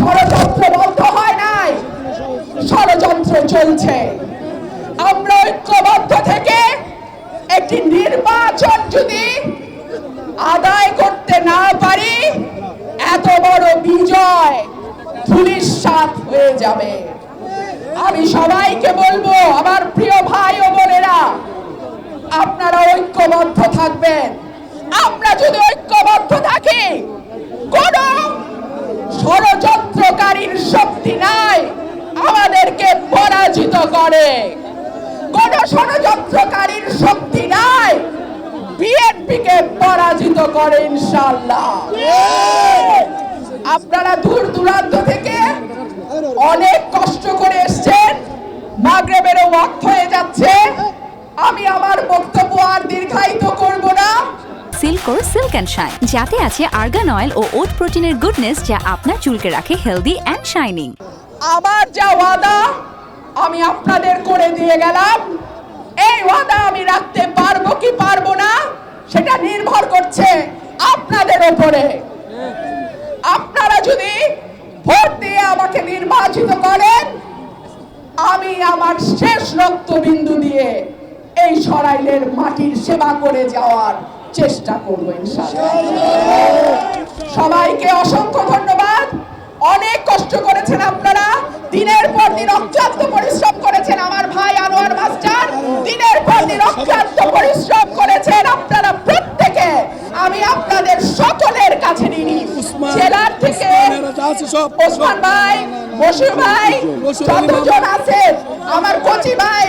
ষড়যন্ত্র বন্ধ হয় নাই। ষড়যন্ত্র চলছে। আমরা ঐক্যবদ্ধ থেকে একটি নির্বাচন যদি আদায় করতে না পারি, এত বড় বিজয় ধুলিস্বাত হয়ে যাবে। আমি সবাইকে বলব, আমার প্রিয় ভাই ও বোনেরা, আপনারা ঐক্যবদ্ধ থাকবেন। আমরা যদি ঐক্যবদ্ধ থাকি কোন ষড়যন্ত্রকারীর শক্তি নাই, আমাদেরকে পরাজিত করে। কোন ষড়যন্ত্রকারীর শক্তি নাই, বিএনপিকে পরাজিত করে ইনশাল্লাহ আপনারা দূর দূরান্ত থেকে অনেক কষ্ট করে এসছেন, মাগরেবেরও ওয়াক্ত হয়ে যাচ্ছে। আমি আমার বক্তব্য আর দীর্ঘায়িত সিল্কোর সিল্ক অ্যান্ড শাইন, যাতে আছে আর্গান অয়েল ও ওট প্রোটিনের গুডনেস যা আপনার চুলকে রাখে হেলদি অ্যান্ড শাইনিং আমার যা ওয়াদা, আমি আপনাদের করে দিয়ে গেলাম। এই ওয়াদা আমি রাখতে পারব কি পারব না, সেটা নির্ভর করছে আপনাদের ওপরে। আপনারা যদি ভোট দিয়ে আমাকে নির্বাচিত করেন, আমি আমার শেষ রক্তবিন্দু দিয়ে এই সরাইলের মাটির সেবা করে যাওয়ার চেষ্টা করব সবাইকে অসংখ্য ধন্যবাদ। অনেক কষ্ট করেছেন আপনারা। দিনের পর দিন অক্লান্ত পরিশ্রম করেছেন আমার ভাই আনোয়ার মাস্টার দিনের পর দিন অক্লান্ত পরিশ্রম করেছেন আপনারা প্রত্যেকে। আমি আপনাদের সকলের কাছে নিনি জেলার থেকে ওসমান ভাই বসির ভাই যতজন আছেন আমার কচি ভাই